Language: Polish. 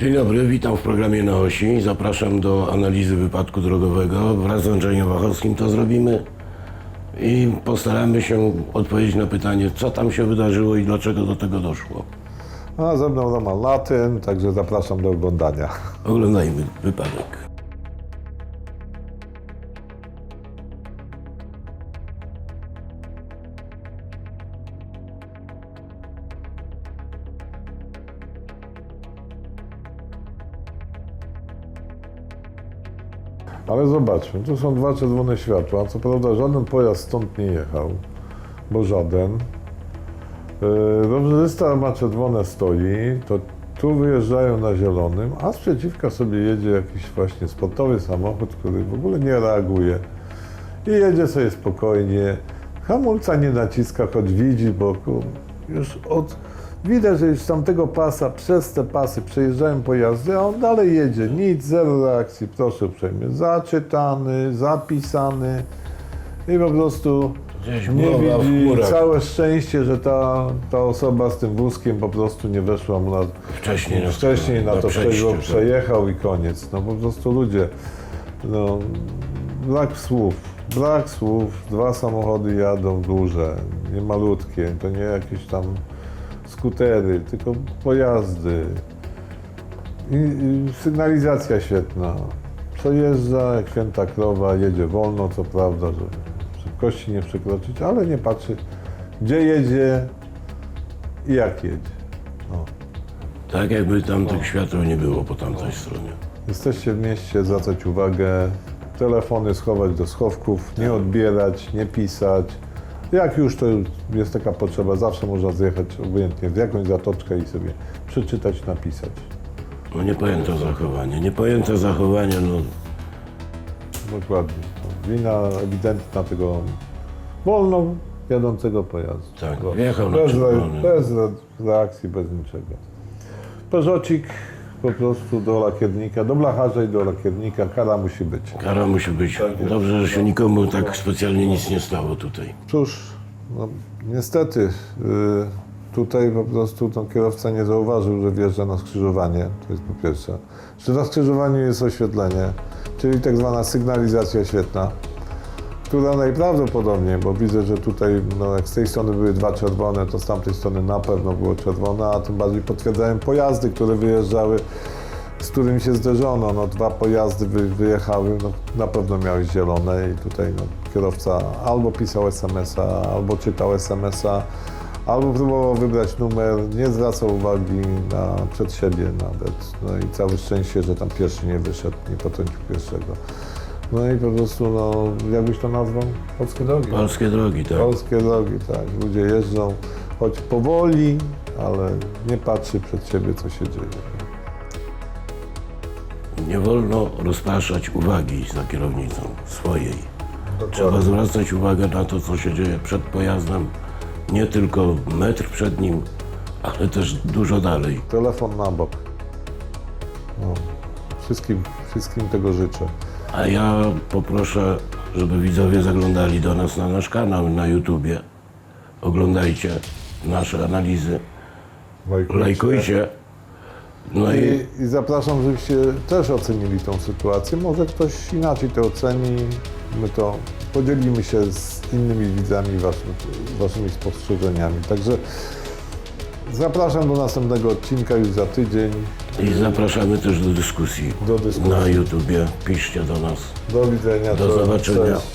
Dzień dobry, witam w programie na osi. Zapraszam do analizy wypadku drogowego. Wraz z Andrzejem Wachowskim to zrobimy i postaramy się odpowiedzieć na pytanie, co tam się wydarzyło i dlaczego do tego doszło. A ze mną Roman Latyn, także zapraszam do oglądania. Oglądajmy wypadek. Ale zobaczmy, tu są dwa czerwone światła. Co prawda żaden pojazd stąd nie jechał, bo żaden. Rowerzysta ma czerwone stoi, to tu wyjeżdżają na zielonym, a sprzeciwka sobie jedzie jakiś właśnie sportowy samochód, który w ogóle nie reaguje. I jedzie sobie spokojnie. Hamulca nie naciska, choć widzi, bo już od... Widać, że już z tamtego pasa, przez te pasy przejeżdżają pojazdy, a on dalej jedzie. Nic, zero reakcji, proszę uprzejmie. Zaczytany, zapisany i po prostu Gdzieś nie głowa w widzi. chmurach. Całe szczęście, że ta, ta osoba z tym wózkiem po prostu nie weszła mu na, Wcześniej na- wcześniej na, na to przejście, przejście, tak. przejechał i koniec. No po prostu ludzie, no, brak słów, brak słów, dwa samochody jadą duże, nie malutkie, to nie jakieś tam skutery, tylko pojazdy. I, i sygnalizacja świetna. Przejeżdża jak święta krowa, jedzie wolno, co prawda, żeby szybkości nie przekroczyć, ale nie patrzy, gdzie jedzie i jak jedzie. No. Tak jakby tam tych świateł nie było po tamtej stronie. Jesteście w mieście, zwracać uwagę, telefony schować do schowków, nie odbierać, nie pisać. Jak już to jest taka potrzeba, zawsze można zjechać obojętnie w jakąś zatoczkę i sobie przeczytać, napisać. No niepojęte zachowanie. Niepojęte zachowanie, no Dokładnie. No, Wina ewidentna tego wolno jadącego pojazdu. Tak, Bo wjechał na bez, czerwony. bez re, reakcji, bez niczego. Peżocik po prostu do lakiernika, do blacharza i do lakiernika, kara musi być. kara musi być. Tak Dobrze, że się nikomu tak specjalnie nic nie stało tutaj. Cóż, no, niestety y, tutaj po prostu ten kierowca nie zauważył, że wjeżdża na skrzyżowanie, to jest po pierwsze. Że na skrzyżowaniu jest oświetlenie, czyli tak zwana sygnalizacja świetna, która najprawdopodobniej, bo widzę, że tutaj no, jak z tej strony były dwa czerwone, to z tamtej strony na pewno było czerwone, a tym bardziej potwierdzają pojazdy, które wyjeżdżały, z którymi się zderzono. No, dwa pojazdy wy, wyjechały, no, na pewno miały zielone i tutaj no, kierowca albo pisał SMS-a, albo czytał SMS-a, albo próbował wybrać numer, nie zwracał uwagi na, przed siebie nawet. No i całe szczęście, że tam pierwszy nie wyszedł, nie potrącił pierwszego. No i po prostu, no, jakbyś to nazwał? Polskie drogi. Polskie drogi, tak. Polskie drogi, tak. Ludzie jeżdżą, choć powoli, ale nie patrzy przed siebie, co się dzieje. Nie wolno rozpraszać uwagi za kierownicą swojej. Trzeba zwracać uwagę na to, co się dzieje przed pojazdem, nie tylko metr przed nim, ale też dużo dalej. Telefon na bok. No. Wszystkim, wszystkim tego życzę. A ja poproszę, żeby widzowie zaglądali do nas na nasz kanał na YouTubie. Oglądajcie nasze analizy, lajkujcie. No i I, I zapraszam, żebyście też ocenili tą sytuację. Może ktoś inaczej to oceni. My to podzielimy się z innymi widzami waszym, waszymi spostrzeżeniami. Także zapraszam do następnego odcinka już za tydzień. i zapraszamy też do dyskusji Do dyskusji. na YouTubie. Piszcie do nas. Do widzenia. Do zobaczenia. Cześć.